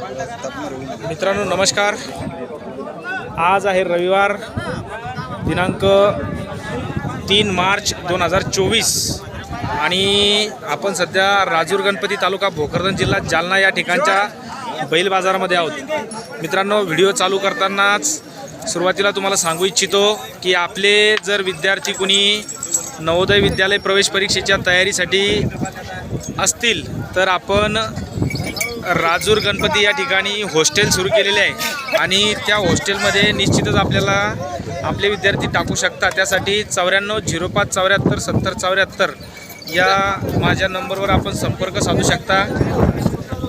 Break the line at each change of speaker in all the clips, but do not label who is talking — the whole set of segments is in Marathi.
मित्रांनो नमस्कार. आज आहे रविवार दिनांक तीन मार्च दोन हजार चोवीस. आणि आपण सध्या राजूर गणपती तालुका भोकरदन जिल्हा जालना या ठिकाणच्या बैल बाजारामध्ये आहोत. मित्रांनो व्हिडिओ चालू करतानाच सुरुवातीला तुम्हाला सांगू इच्छितो की आपले जर विद्यार्थी कुणी नवोदय विद्यालय प्रवेश परीक्षेच्या तयारीसाठी असतील तर आपण राजूर गणपती या ठिकाणी हॉस्टेल सुरू केलेले आहे. आणि त्या हॉस्टेलमध्ये निश्चितच आपल्याला आपले विद्यार्थी टाकू शकता त्यासाठी चौऱ्याण्णव झिरो पाच चौऱ्याहत्तर सत्तर चौऱ्याहत्तर या माझ्या नंबरवर आपण संपर्क साधू शकता.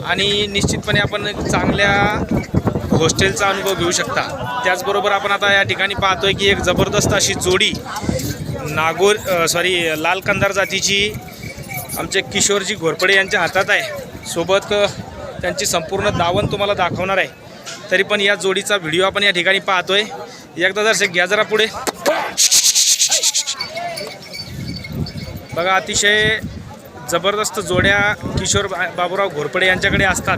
आणि निश्चितपणे आपण एक चांगल्या हॉस्टेलचा अनुभव घेऊ शकता. त्याचबरोबर आपण आता या ठिकाणी पाहतोय की एक जबरदस्त अशी जोडी नागोर सॉरी लाल कंदार जातीची आमचे किशोरजी घोरपडे यांच्या हातात आहे. सोबत त्यांची संपूर्ण दावण तुम्हाला दाखवणार आहे. तरी पण या जोडीचा व्हिडिओ आपण या ठिकाणी पाहतोय. एकदा जर घ्या जरा पुढे. बघा अतिशय जबरदस्त जोड्या किशोर बा- बाबूराव घोरपडे यांच्याकडे असतात.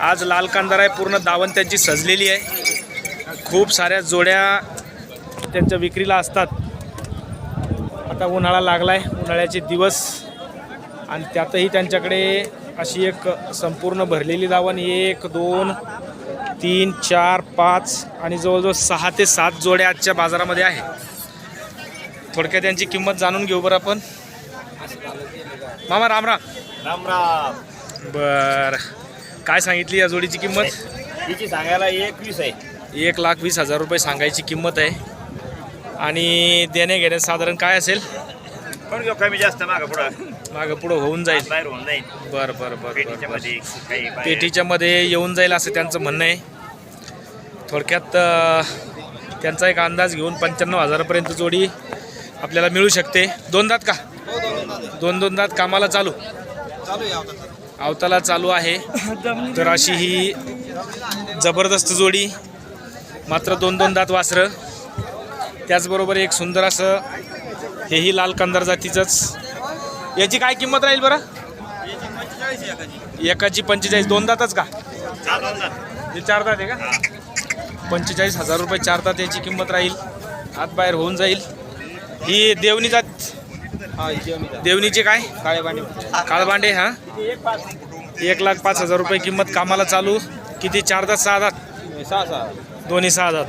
आज लाल कांदाराय आहे पूर्ण दावण त्यांची सजलेली आहे. खूप साऱ्या जोड्या त्यांच्या विक्रीला असतात. आता उन्हाळा लागला आहे उन्हाळ्याचे दिवस. आणि त्यातही त्यांच्याकडे अशी एक संपूर्ण भरलेली दावण एक दोन तीन चार पाच आणि जवळजवळ सहा ते सात जोड्या आजच्या बाजारामध्ये आहे. थोडक्यात त्यांची किंमत जाणून घेऊ बरं आपण. मामा राम राम.
राम राम.
बर. काय सांगितली या जोडीची किंमत?
हिची सांगायला एकवीस आहे.
एक लाख वीस हजार रुपये सांगायची किंमत आहे. आणि देणे घेण्यात साधारण काय असेल?
पण घेऊ कमी जास्त मागं पुढं.
मागं पुढं होऊन जाईल.
बाहेर होऊन जाईल.
बरं बरं बरं
पेटीच्या
बरं.
मध्ये काही बाहेर.
पेटीच्या मध्ये येऊन जाईल असं त्यांचं म्हणणं आहे. थोडक्यात अ, त्यांचा एक अंदाज घेऊन पंच्याण्णव हजारापर्यंत जोडी आपल्याला मिळू शकते. दोन दात का? दोन दोन दात कामाला चालू. अवताला चालू आहे. तर अशी ही जबरदस्त जोडी. मात्र दोन दोन दात वासरं. त्याचबरोबर एक सुंदर असं हेही लाल कंदार जातीचंच. याची काय किंमत राहील बरं? एकाची पंचेचाळीस. दोन दातच का. हे चार दात आहे का? पंचेचाळीस हजार रुपये चार दात याची किंमत राहील. आत बाहेर होऊन जाईल. ही देवणी जात. देवणीचे काय?
काळे पाणी
काळबांडे हा? एक लाख पाच हजार रुपये किंमत कामाला चालू. किती? चार दात सहा दात?
सहा सहा.
दोन्ही सहा दात.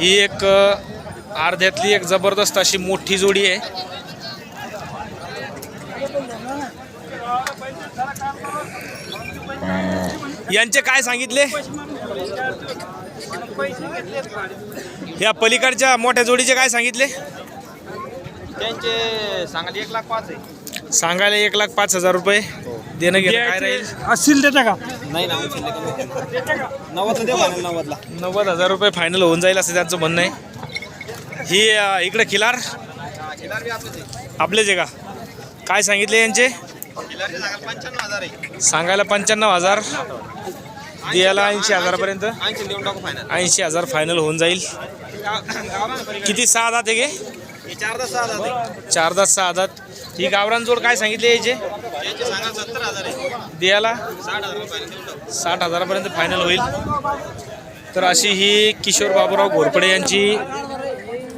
ही एक अर्ध्यातली एक जबरदस्त अशी मोठी जोडी आहे. यांचे काय सांगितले? या पलीकडच्या मोठ्या जोडीचे काय सांगितले?
त्यांचे सांगाल एक लाख पाच आहे.
सांगायला एक लाख पाच हजार रुपये. देणं घेणं काय राहील?
असतील त्याच्या का?
नाही ना नव्वदला देऊ म्हणेल नव्वदला.
नव्वद हजार रुपये फायनल होऊन जाईल असं त्यांचं म्हणणं आहे. ही इकडे खिलार. आपलेच आहे का? काय सांगितले यांचे? सांगायला पंच्याण्णव हजार. द्यायला ऐंशी हजारापर्यंत.
ऐंशी
हजार फायनल होऊन जाईल. किती? सहा दात आहे गे
चार दहा सहा हजार
दात सहा दात. ही गावरान जोड काय सांगितले याचे?
आहे
द्यायला
साठ
हजारापर्यंत फायनल होईल. तर अशी ही किशोर बाबूराव घोरपडे यांची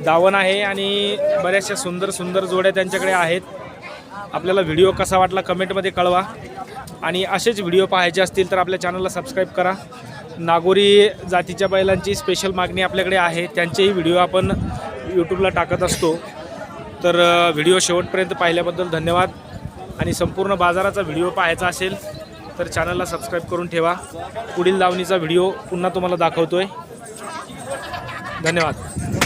दावण आहे आणि बऱ्याचशा सुंदर सुंदर जोड्या त्यांच्याकडे आहेत. आपल्याला व्हिडिओ कसा वाटला कमेंटमध्ये कळवा. आणि असेच व्हिडिओ पाहायचे असतील तर आपल्या चॅनलला सबस्क्राईब करा. नागोरी जातीच्या बैलांची स्पेशल मागणी आपल्याकडे आहे. त्यांचेही व्हिडिओ आपण यूट्यूबला टाकत असतो. तर व्हिडिओ शेवटपर्यंत पाहिल्याबद्दल धन्यवाद. आणि संपूर्ण बाजाराचा व्हिडिओ पाहायचा असेल तर चॅनलला सबस्क्राईब करून ठेवा. पुढील लावणीचा व्हिडिओ पुन्हा तुम्हाला दाखवतो आहे धन्यवाद.